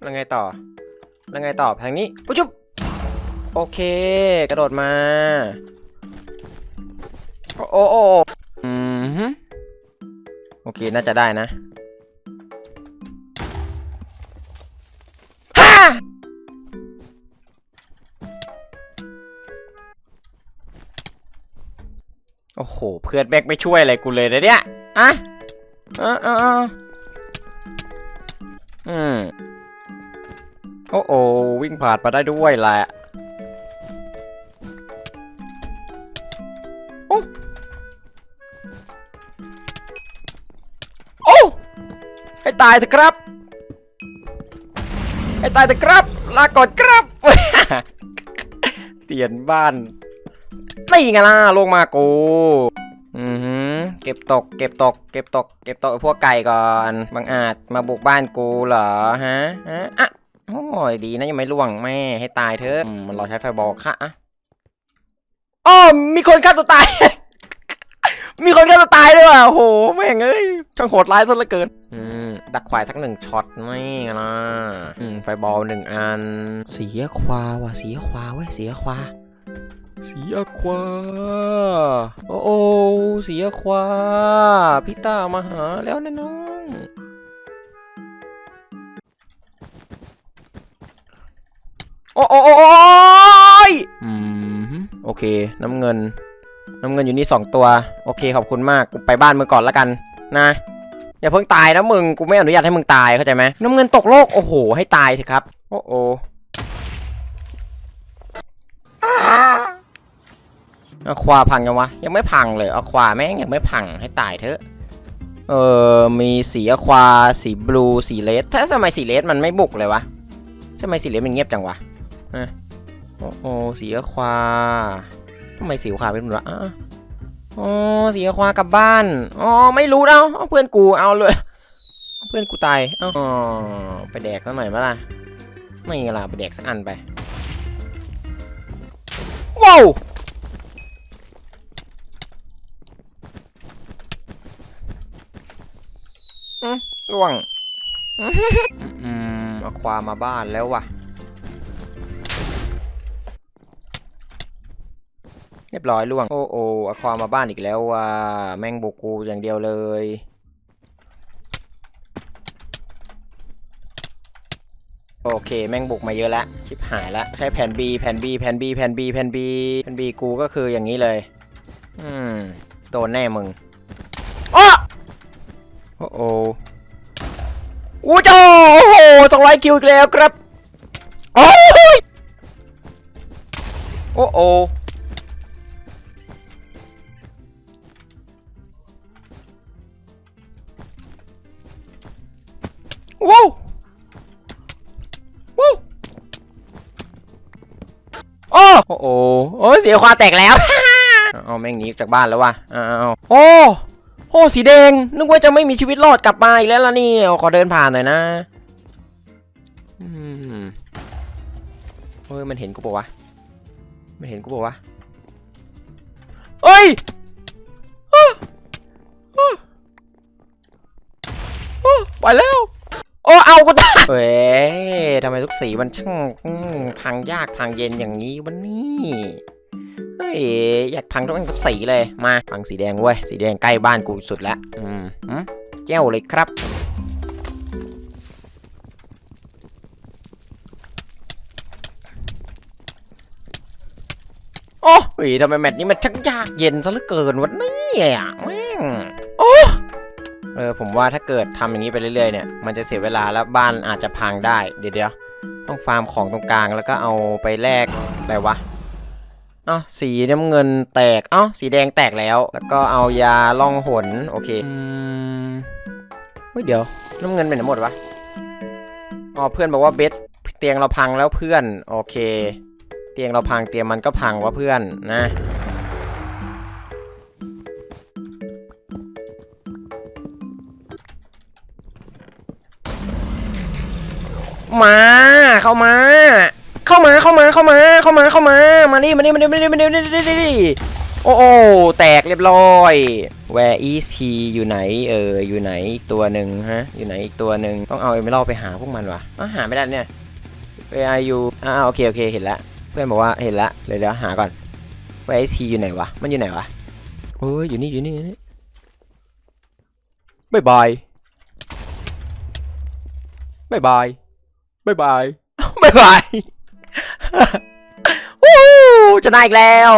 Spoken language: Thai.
แล้วไงต่อ แล้วไงต่อทางนี้ปุ๊บจุ๊บโอเค กระโดดมา โอ้โอ้โอ้อืมฮึโอเค น่าจะได้นะฮ่าโอ้โห เพื่อนแบกไม่ช่วยอะไรกูเลยนะเนี่ย อะอะอะอืม โอ้โอวิ่งผ่านมาได้ด้วยแหละโอ้โอ้ให้ตายเถอะครับ ให้ตายเถอะครับ ลาก่อนครับเตียนบ้านนี่ไงล่ะลงมากูอือหือเก็บตก เก็บตก เก็บตก เก็บตกพวกไก่ก่อน บางอาจมาบุกบ้านกูเหรอฮะ ฮะอะ โอ้ยดีนะยังไม่ล่วงแม่ให้ตายเถอะอืมมันรอใช้ไฟบอลค่ะอะอ้อมีคนฆ่าตัวตาย มีคนฆ่าตัวตายด้วยว่ะโอ้โหแม่งเอ้ยช่างโหดร้ายซะเหลือเกิน อืมดักควายสักหนึ่งช็อตไม่นะอืมไฟบอลหนึ่งอัน เสียควาว่ะเสียควาเว้ยเสียควาเสียควา โอ้โอ้เสียควา พี่ตามาหาแล้วนะน้อง โอ้โอ้โอ้โอ้ยอืมโอเค น้ำเงิน น้ำเงินอยู่นี่สองตัว โอเคขอบคุณมากกูไปบ้านมึงก่อนแล้วกันนะอย่าเพิ่งตายนะมึงกูไม่อนุญาตให้มึงตายเข้าใจไหมน้ำเงินตกโลกโอ้โห ให้ตายเถอะครับ โอ้โออะควาพังยังวะยังไม่พังเลยอะควาแม่งยังไม่พังให้ตายเถอะเออมีสีอะควาสีบลูสีเลสถ้าทำไมสีเลสมันไม่บุกเลยวะทำไมสีเหลืองมันเงียบจังวะ ฮะโอ้โอสีควาทำไมสีควาเป็นแบบวะอะอ๋อสีควากลับบ้าน อ๋อ ไม่รู้เอาเอาเพื่อนกูเอาเลย เพื่อนกูตายอ๋อไปแดกสักหน่อยไหมล่ะ ไม่ล่ะไปแดกสักอันไป ว้าวอืมล่วงอืมเอาความาบ้านแล้วว่ะ เรียบร้อยล่วง โอ้โอ้อความาบ้านอีกแล้วว่ะแม่งบุกกูอย่างเดียวเลย โอเค แม่งบุกมาเยอะแล้วชิบหายแล้วใช้แผ่น B แผ่น B แผ่น B แผ่น B แผ่น B แผ่น B กูก็คืออย่างนี้เลย อืมโดนแน่มึงอ้โอ้โอ้อู้โจโอ้โหสองร้อยคิวอีกแล้วครับ โอ้ยโอ้ ว้าวว้าวโอ้โอ้โหโอ้ยเสียความแตกแล้วเอาแม่งหนีจากบ้านแล้วว่ะเอาโอ้โอ้สีแดงนึกว่าจะไม่มีชีวิตรอดกลับมาอีกแล้วล่ะนี่ขอเดินผ่านหน่อยนะอืมเฮ้ยมันเห็นกูปะวะมันเห็นกูปะวะเอ้ยอ้าอ้าอ้าไปแล้วโอ้เอากูตาเฮ้ยทำไมทุกสีมันช่างพังยากพังเย็นอย่างนี้วันนี้เฮ้ยอยากพังต้องทุกสีเลยมาพังสีแดงเว้ยสีแดงใกล้บ้านกูสุดแล้วอืมหืมแจ้วเลยครับโอ้ยทำไมแมตช์นี้มันชักยากเย็นซะเหลือเกินวันนี้อะแม่ง เออผมว่าถ้าเกิดทำอย่างนี้ไปเรื่อยๆเนี่ยมันจะเสียเวลาแล้วบ้านอาจจะพังได้เดี๋ยวต้องฟาร์มของตรงกลางแล้วก็เอาไปแลกอะไรวะเอ้าสีน้ำเงินแตกเอ้าสีแดงแตกแล้ว แล้วก็เอายาล่องหนโอเคอืมเฮ้ยเดี๋ยวน้ำเงินเป็นไหนหมดวะอ๋อเพื่อนบอกว่าเบสเตียงเราพังแล้วเพื่อน โอเค เตียงเราพังเตียงมันก็พังวะเพื่อนนะ มา เข้ามา เข้ามาเข้ามาเข้ามาเข้ามาเข้ามามานี่มานี่มานี่มานี่มานี่มานี่มานี่โอ้โอแตกเรียบร้อย Where is he อยู่ไหนเอออยู่ไหนอีกตัวหนึ่งฮะ อยู่ไหนอีกตัวหนึ่งต้องเอาเอเมอรัลไปหาพวกมันวะอ้าวหาไม่ได้เนี่ย Where are you อ่าโอเคโอเคเห็นละเพื่อนบอกว่าเห็นละเดี๋ยวเดี๋ยวหาก่อน Where is he อยู่ไหนวะมันอยู่ไหนวะโอ้ยอยู่นี่อยู่นี่อยู่นี่บายบายบายบาย บายบายบายบาย วู้ชนะอีกแล้ว